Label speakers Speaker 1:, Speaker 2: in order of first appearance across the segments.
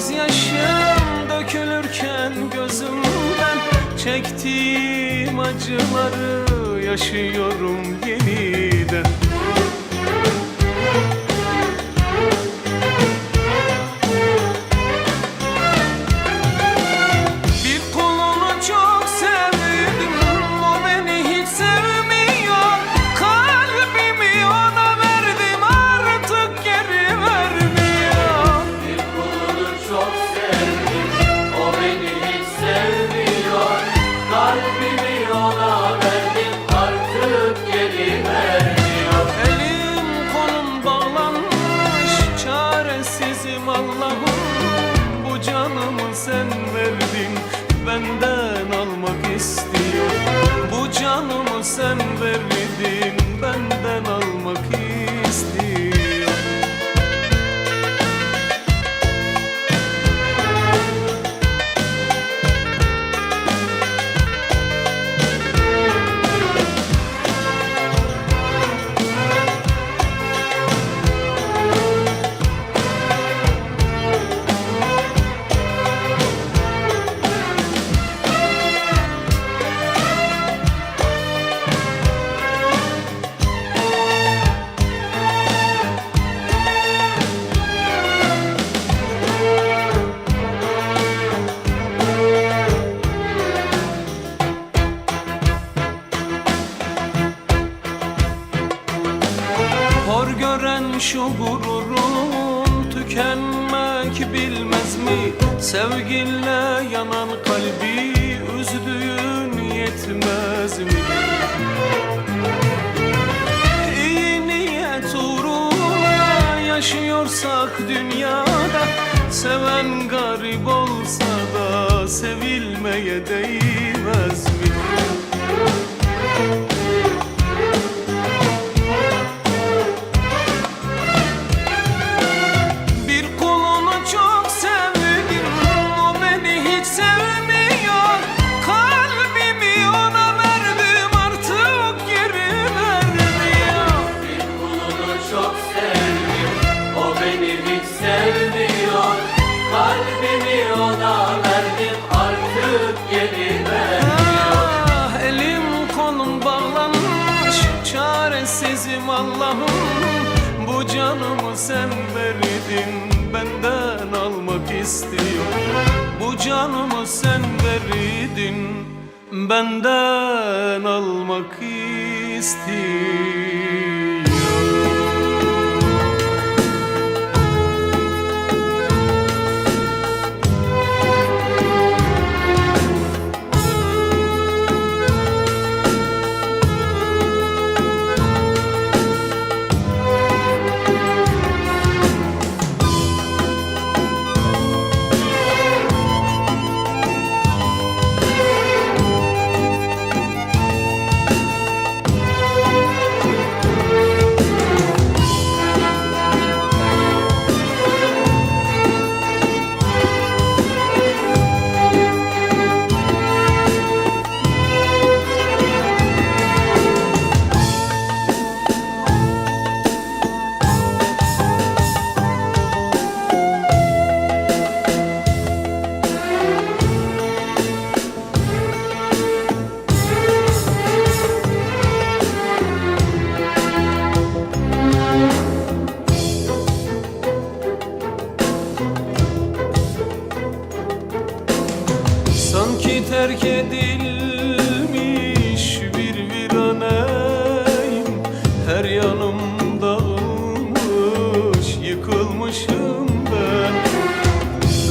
Speaker 1: gözyaşım dökülürken gözümden Çektiğim acıları yaşıyorum yeniden tükenmek bilmez mi? Sevginle yanan kalbi üzdüğün yetmez mi? İyi niyet uğruna yaşıyorsak dünyada Seven garip olsa da sevilmeye değmez mi? Sen verdin Benden almak istiyor. Bu canımı sen verdin Benden almak istiyor dağılmış, yıkılmışım ben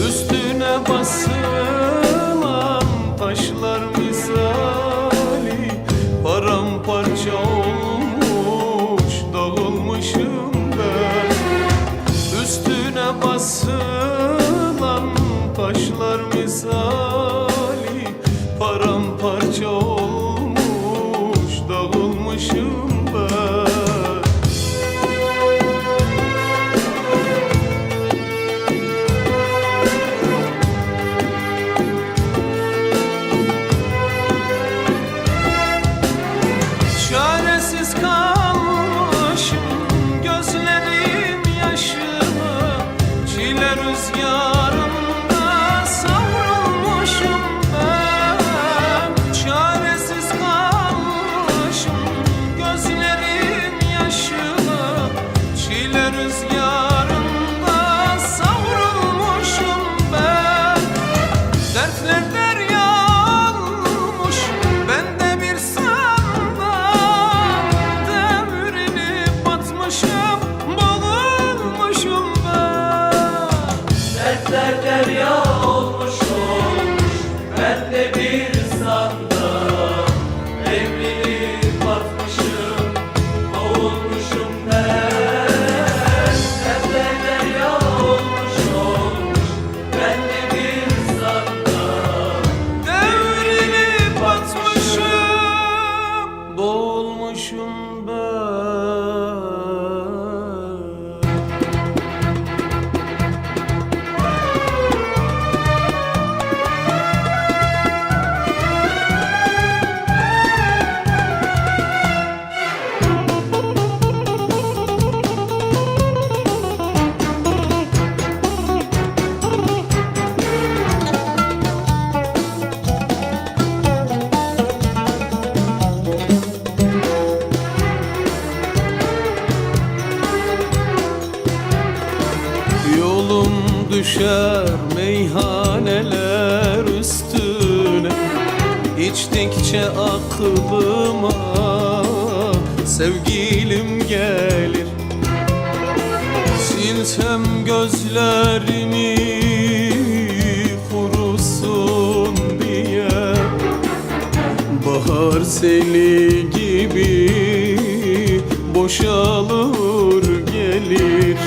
Speaker 1: Üstüne basılan taşlar misali Paramparça olmuş, dağılmışım ben Üstüne basılan taşlar misali sevgilim gelir. Silsem gözlerimi kurusun diye. Bahar seli gibi boşalır gelir.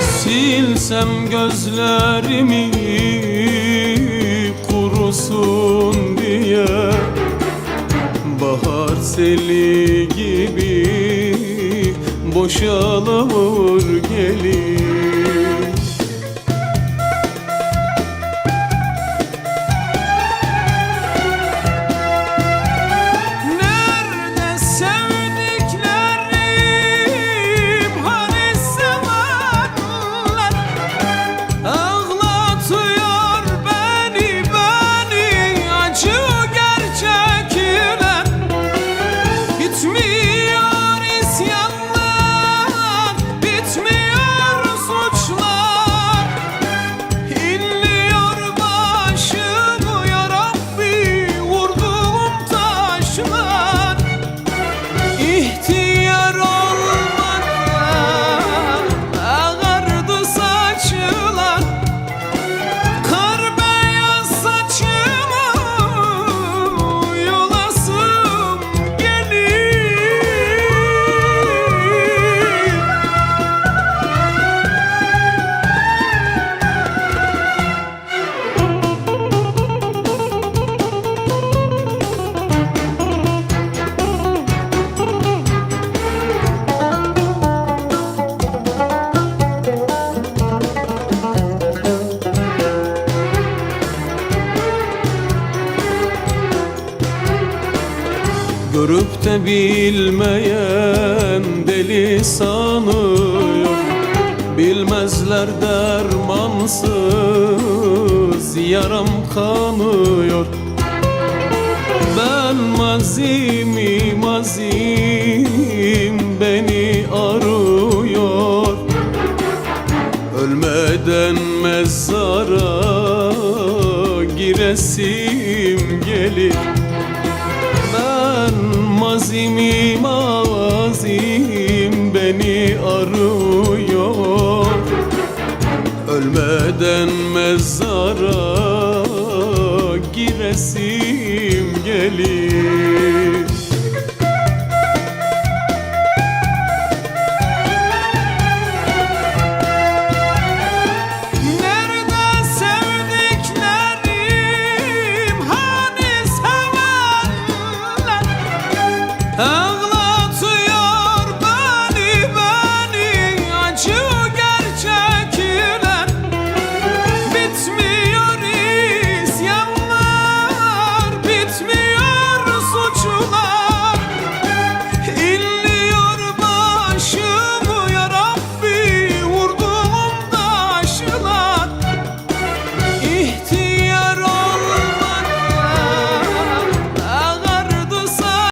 Speaker 1: Silsem gözlerimi kurusun diye. Bahar seli boşalır gelir De bilmeyen deli sanıyor. Bilmezler dermansız yaram kanıyor. Ben mazimi mazim beni arıyor. Ölmeden mezara giresim gelir mazimi mazim beni arıyor. Ölmeden mezara giresim